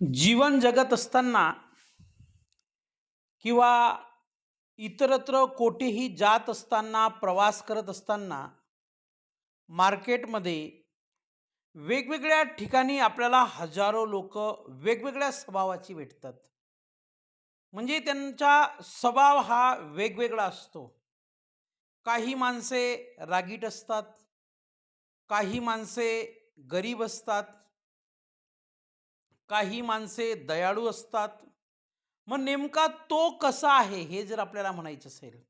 जीवन जगत असताना किंवा इतरत्र कोठेही जात असताना प्रवास करत असताना मार्केटमध्ये वेगवेगळ्या ठिकाणी आपल्याला हजारो लोक वेगवेगळ्या स्वभावाची भेटतात. म्हणजे त्यांचा स्वभाव हा वेगवेगळा असतो. काही माणसे रागीट असतात काही माणसे गरीब असतात काही माणसे दयाळू असतात. मग नेमका तो कसा आहे हे जर आपल्याला म्हणायचं असेल.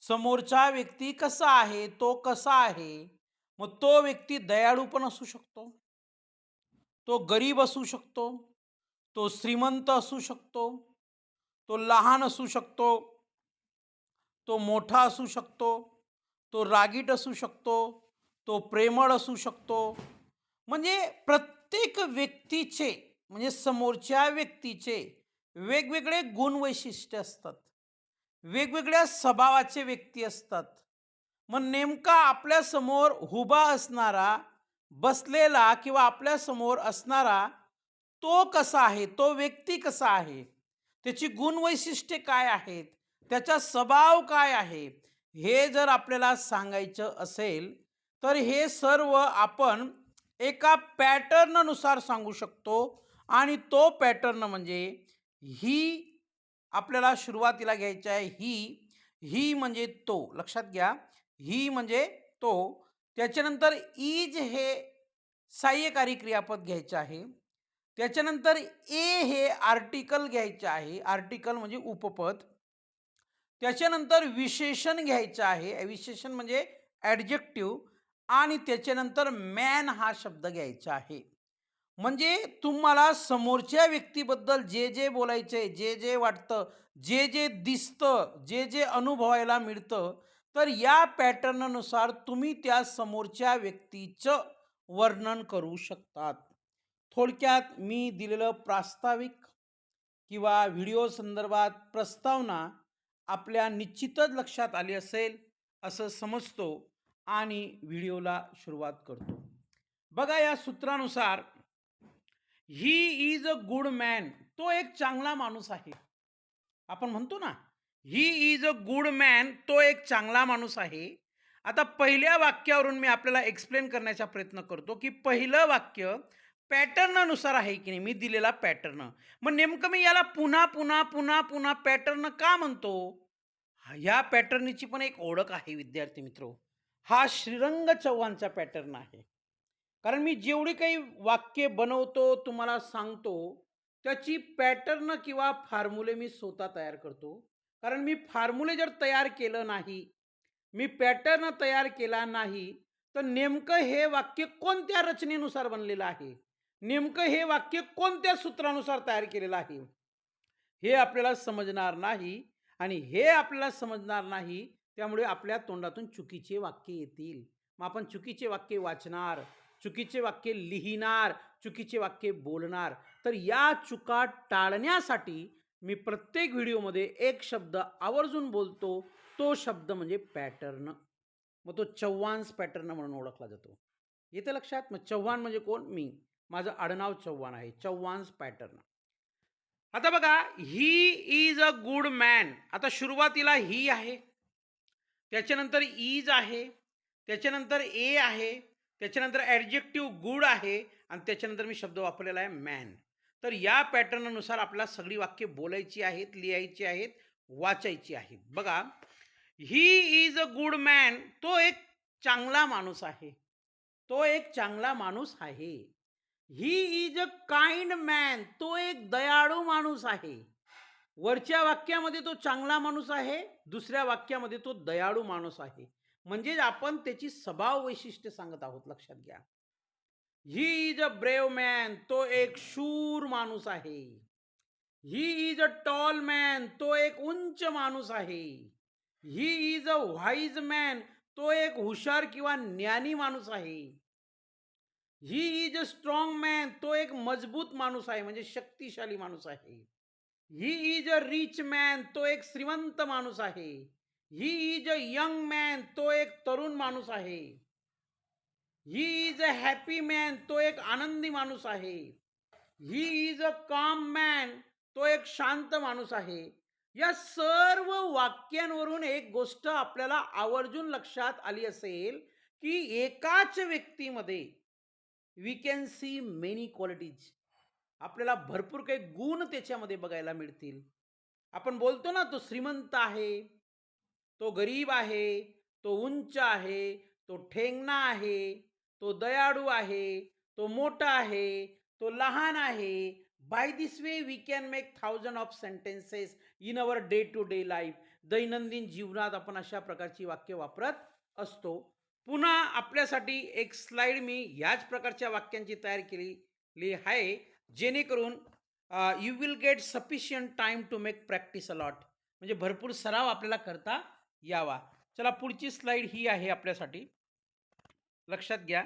समोरचा व्यक्ती कसा आहे तो कसा आहे मग तो व्यक्ती दयाळू पण असू शकतो. तो गरीब असू शकतो. तो श्रीमंत असू शकतो. तो लहान असू शकतो. तो मोठा असू शकतो. तो रागीट असू शकतो. तो प्रेमळ असू शकतो. म्हणजे प्रत्येक व्यक्तीचे म्हणजे समोरच्या व्यक्तीचे वेगवेगळे गुणवैशिष्ट्य असतात. वेगवेगळ्या स्वभावाचे व्यक्ती असतात. मग नेमका आपल्यासमोर हुबा असणारा बसलेला किंवा आपल्यासमोर असणारा तो कसा आहे? तो व्यक्ती कसा आहे? त्याची गुणवैशिष्ट्ये काय आहेत? त्याचा स्वभाव काय आहे? हे जर आपल्याला सांगायचं असेल तर हे सर्व आपण एका पॅटर्ननुसार सांगू शकतो. आणि तो पॅटर्न म्हणजे ही आपल्याला सुरुवातीला घ्यायची आहे ही ही म्हणजे तो. लक्षात घ्या ही म्हणजे तो. त्याच्यानंतर इज हे सहाय्यकारी क्रियापद घ्यायचे आहे. त्याच्यानंतर ए हे आर्टिकल घ्यायचे आहे. आर्टिकल म्हणजे उपपद. त्याच्यानंतर विशेषण घ्यायचं आहे. विशेषण म्हणजे ॲडजेक्टिव्ह आणि त्याच्यानंतर मॅन हा शब्द घ्यायचा आहे. म्हणजे तुम्हाला समोरच्या व्यक्तीबद्दल जे जे बोलायचे जे जे वाटतं जे जे दिसतं जे जे अनुभवायला मिळतं तर या पॅटर्ननुसार तुम्ही त्या समोरच्या व्यक्तीचं वर्णन करू शकतात. थोडक्यात मी दिलेलं प्रास्ताविक किंवा व्हिडिओ संदर्भात प्रस्तावना आपल्या निश्चितच लक्षात आली असेल असं समजतो आणि व्हिडिओला सुरुवात करतो. बघा या सूत्रानुसार he is a good man तो एक चांगला माणूस आहे. आपण म्हणतो ना he is a good man तो एक चांगला माणूस आहे. आता पहिल्या वाक्यावरून मी आपल्याला एक्सप्लेन करण्याचा प्रयत्न करतो की पहिलं वाक्य पॅटर्ननुसार आहे की नाही? मी दिलेला पॅटर्न मग नेमकं मी याला पुन्हा पुन्हा पुन्हा पुन्हा पॅटर्न का म्हणतो? ह्या पॅटर्नची पण एक ओळख आहे विद्यार्थी मित्र. हा श्रीरंग चव्हाणचा पॅटर्न आहे. कारण मी जेवढी काही वाक्य बनवतो तुम्हाला सांगतो त्याची पॅटर्न किंवा फार्मुले मी स्वतः तयार करतो. कारण मी फार्मुले जर तयार केलं नाही मी पॅटर्न तयार केला नाही तर नेमकं हे वाक्य कोणत्या रचनेनुसार बनलेलं आहे? नेमकं हे वाक्य कोणत्या सूत्रानुसार तयार केलेलं आहे? हे आपल्याला समजणार नाही आणि हे आपल्याला समजणार नाही त्यामुळे आपल्या तोंडातून चुकीचे वाक्य येतील. मग आपण चुकीचे वाक्य वाचणार. चुकीचे वाक्य लिहिणार चुकीचे वाक्य बोलणार. तर या चुका टाळण्यासाठी मी प्रत्येक व्हिडिओमध्ये एक शब्द आवर्जून बोलतो. तो शब्द म्हणजे पॅटर्न. मग तो चव्हाणस पॅटर्न म्हणून ओळखला जातो. येतं लक्षात? मग चव्हाण म्हणजे कोण? मी. माझं आडनाव चव्हाण आहे. चव्हाणस पॅटर्न. आता बघा he is a good man आता सुरुवातीला ही आहे. त्याच्यानंतर इज आहे. त्याच्यानंतर ए आहे. त्याच्यानंतर ॲडजेक्टिव्ह गुड आहे आणि त्याच्यानंतर मी शब्द वापरलेला आहे मॅन तर या पॅटर्ननुसार आपल्याला सगळी वाक्य बोलायची आहेत लिहायची आहेत वाचायची आहेत बघा he is a good man तो एक चांगला माणूस आहे. तो एक चांगला माणूस आहे. He is a kind man तो एक दयाळू माणूस आहे. वरच्या वाक्यामध्ये तो चांगला माणूस आहे दुसऱ्या वाक्यामध्ये तो दयाळू माणूस आहे. म्हणजे आपण त्याची स्वभाव वैशिष्ट्य सांगत आहोत लक्षात घ्या. He is a brave man तो एक शूर माणूस आहे. He is a tall man तो एक उंच माणूस आहे. ही इज अ व्हाईज मॅन तो एक हुशार किंवा ज्ञानी माणूस आहे. He is a strong man तो एक मजबूत माणूस आहे म्हणजे शक्तिशाली माणूस आहे. He is a rich man तो एक श्रीमंत माणूस आहे. He is a young man तो एक तरुण माणूस आहे. He is a happy man तो एक आनंदी माणूस आहे. ही इज अ काम मॅन तो एक शांत माणूस आहे. या सर्व वाक्यांवरून एक गोष्ट आपल्याला आवर्जून लक्षात आली असेल की एकाच व्यक्तीमध्ये we can see many qualities आपल्याला भरपूर काही गुण त्याच्यामध्ये बघायला मिळतील. आपण बोलतो ना तो श्रीमंत आहे तो गरीब आहे तो उंच आहे तो ठेंगणा आहे तो दयाळू आहे तो मोठा आहे तो लहान आहे. By this way we can make thousand of sentences in our day to day life दैनंदिन जीवनात आपण अशा प्रकारची वाक्य वापरत असतो. पुन्हा आपल्यासाठी एक स्लाइड मी ह्याच प्रकारच्या वाक्यांची तयार केलेली आहे जेणेकरून you will get sufficient time to make practice a lot म्हणजे भरपूर सराव आपल्याला करता यावा. चला पुढची स्लाईड ही आहे आपल्यासाठी. लक्षात घ्या.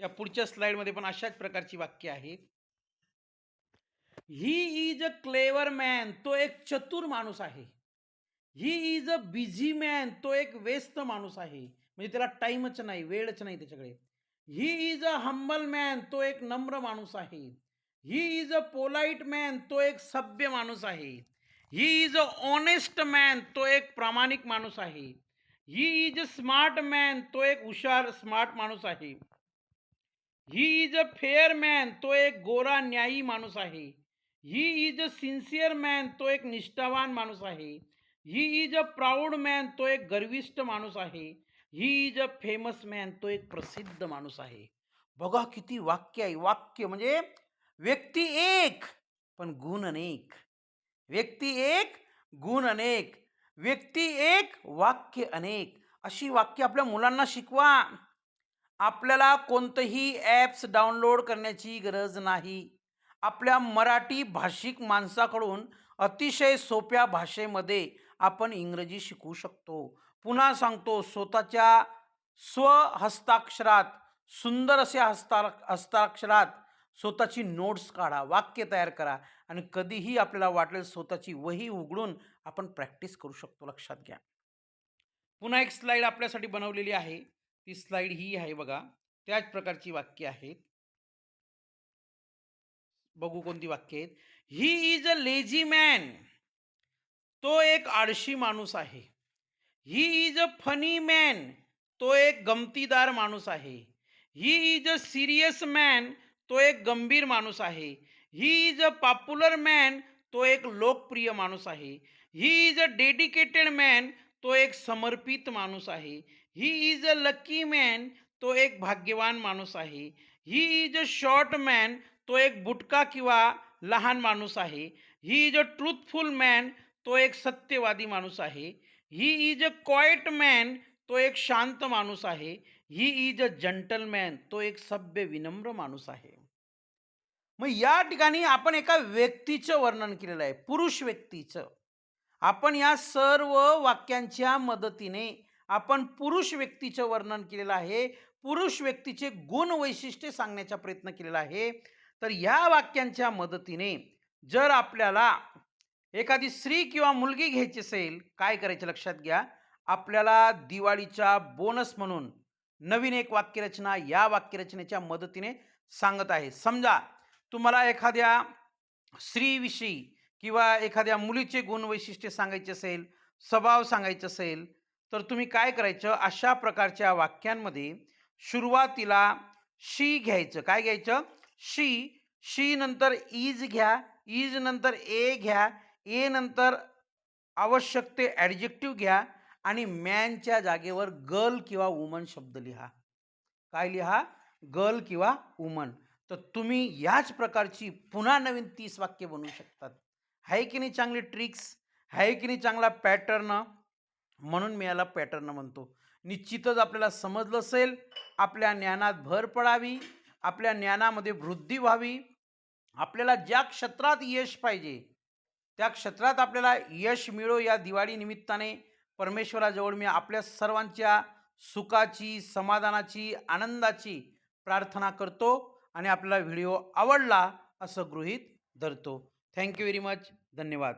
या पुढच्या स्लाईडमध्ये पण अशाच प्रकारची वाक्य आहेत he is a clever man तो एक चतुर माणूस आहे. He is a busy man तो एक व्यस्त माणूस आहे. म्हणजे त्याला टाईमच नाही वेळच नाही त्याच्याकडे. He is a humble man तो एक नम्र माणूस आहे. He is a polite man तो एक सभ्य माणूस आहे. He is a honest man तो एक प्रामाणिक माणूस आहे. He is a smart man तो एक हुशार स्मार्ट माणूस आहे. He is a fair man तो एक गोरा न्यायी माणूस आहे. He is a sincere man तो एक निष्ठावान माणूस आहे. He is a proud man तो एक गर्विष्ठ माणूस आहे. He is a famous man तो एक प्रसिद्ध माणूस आहे. बघा किती वाक्य आहे. वाक्य म्हणजे व्यक्ती एक पण गुण अनेक. व्यक्ती एक गुण अनेक. व्यक्ती एक वाक्य अनेक. अशी वाक्य आपल्या मुलांना शिकवा. आपल्याला कोणतंही ॲप्स डाउनलोड करण्याची गरज नाही. आपल्या मराठी भाषिक माणसाकडून अतिशय सोप्या भाषेमध्ये आपण इंग्रजी शिकू शकतो. पुन्हा सांगतो स्वतःच्या स्वहस्ताक्षरात सुंदर अशा हस्ता हस्ताक्षरात स्वतःची नोट्स काढा वाक्य तयार करा आणि कधीही आपल्याला वाटेल स्वतःची वही उघडून आपण प्रॅक्टिस करू शकतो. लक्षात घ्या. पुन्हा एक स्लाईड आपल्यासाठी बनवलेली आहे. ती स्लाईड ही आहे बघा. त्याच प्रकारची वाक्य आहेत बघू कोणती वाक्य आहेत. He is a lazy man तो एक आळशी माणूस आहे. He is a funny man तो एक गमतीदार माणूस आहे. He is a serious man तो एक गंभीर माणूस आहे. He is a popular man तो एक लोकप्रिय माणूस आहे. He is a dedicated man तो एक समर्पित माणूस आहे. He is a lucky man तो एक भाग्यवान माणूस आहे. He is a short man तो एक बुटका किंवा लहान माणूस आहे. He is a truthful man तो एक सत्यवादी माणूस आहे. He is a quiet man तो एक शांत माणूस आहे. ही इज़ अ जंटलमॅन तो एक सभ्य विनम्र माणूस आहे. मग या ठिकाणी आपण एका व्यक्तीचं वर्णन केलेलं आहे पुरुष व्यक्तीचं. आपण या सर्व वाक्यांच्या मदतीने आपण पुरुष व्यक्तीचं वर्णन केलेलं आहे पुरुष व्यक्तीचे गुण वैशिष्ट्ये सांगण्याचा प्रयत्न केलेला आहे. तर या वाक्यांच्या मदतीने जर आपल्याला एखादी स्त्री किंवा मुलगी घ्यायची असेल काय करायचं लक्षात घ्या? आपल्याला दिवाळीचा बोनस म्हणून नवीन एक वाक्यरचना या वाक्यरचनेच्या मदतीने सांगत आहे. समजा तुम्हाला एखाद्या स्त्रीविषयी किंवा एखाद्या मुलीचे गुण वैशिष्ट्ये सांगायचे असेल स्वभाव सांगायचं असेल तर तुम्ही काय करायचं? अशा प्रकारच्या वाक्यांमध्ये सुरुवातीला शी घ्यायचं. काय घ्यायचं? शी. शी नंतर इज घ्या. इज नंतर ए घ्या. ए नंतर आवश्यक ते ॲडजेक्टिव्ह घ्या आणि मॅनच्या जागेवर गर्ल किंवा वुमन शब्द लिहा. काय लिहा? गर्ल किंवा वुमन. तर तुम्ही याच प्रकारची पुन्हा नवीन तीस वाक्य बनवू शकतात. आहे की नाही चांगली ट्रिक्स आहे की नाही चांगला पॅटर्न म्हणून मी याला पॅटर्न म्हणतो. निश्चितच आपल्याला समजलं असेल आपल्या ज्ञानात भर पडावी आपल्या ज्ञानामध्ये वृद्धी व्हावी. आपल्याला ज्या क्षेत्रात यश पाहिजे त्या क्षेत्रात आपल्याला यश मिळो या दिवाळी निमित्ताने. परमेश्वराजवळ मी आपल्या सर्वांच्या सुखाची समाधानाची आनंदाची प्रार्थना करतो. आणि आपला व्हिडिओ आवडला असं गृहीत धरतो. थँक्यू व्हेरी मच धन्यवाद.